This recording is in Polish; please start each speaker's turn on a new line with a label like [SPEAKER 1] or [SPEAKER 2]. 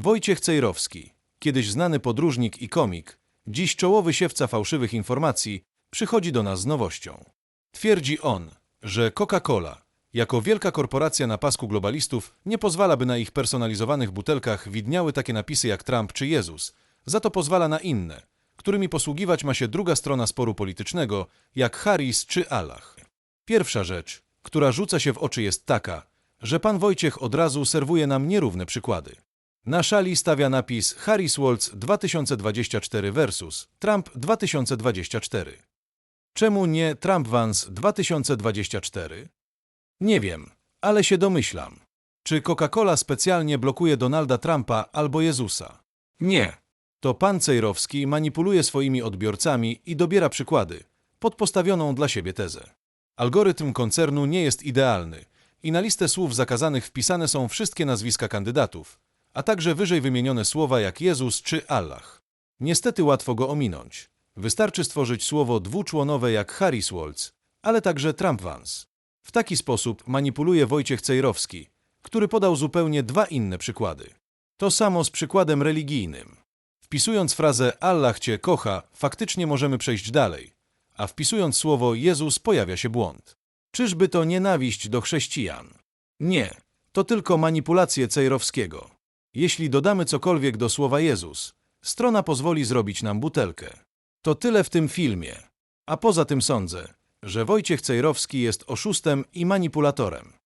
[SPEAKER 1] Wojciech Cejrowski, kiedyś znany podróżnik i komik, dziś czołowy siewca fałszywych informacji, przychodzi do nas z nowością. Twierdzi on, że Coca-Cola, jako wielka korporacja na pasku globalistów, nie pozwala, by na ich personalizowanych butelkach widniały takie napisy jak Trump czy Jezus, za to pozwala na inne, którymi posługiwać ma się druga strona sporu politycznego, jak Harris czy Allah. Pierwsza rzecz, która rzuca się w oczy jest taka, że pan Wojciech od razu serwuje nam nierówne przykłady. Na szali stawia napis Harris Waltz 2024 versus Trump 2024. Czemu nie Trump Vance 2024? Nie wiem, ale się domyślam. Czy Coca-Cola specjalnie blokuje Donalda Trumpa albo Jezusa? Nie. To pan Cejrowski manipuluje swoimi odbiorcami i dobiera przykłady, pod postawioną dla siebie tezę. Algorytm koncernu nie jest idealny i na listę słów zakazanych wpisane są wszystkie nazwiska kandydatów, a także wyżej wymienione słowa jak Jezus czy Allah. Niestety łatwo go ominąć. Wystarczy stworzyć słowo dwuczłonowe jak Harris Waltz, ale także Trump Vance. W taki sposób manipuluje Wojciech Cejrowski, który podał zupełnie dwa inne przykłady. To samo z przykładem religijnym. Wpisując frazę Allah cię kocha, faktycznie możemy przejść dalej, a wpisując słowo Jezus pojawia się błąd. Czyżby to nienawiść do chrześcijan? Nie, to tylko manipulacje Cejrowskiego. Jeśli dodamy cokolwiek do słowa Jezus, strona pozwoli zrobić nam butelkę. To tyle w tym filmie. A poza tym sądzę, że Wojciech Cejrowski jest oszustem i manipulatorem.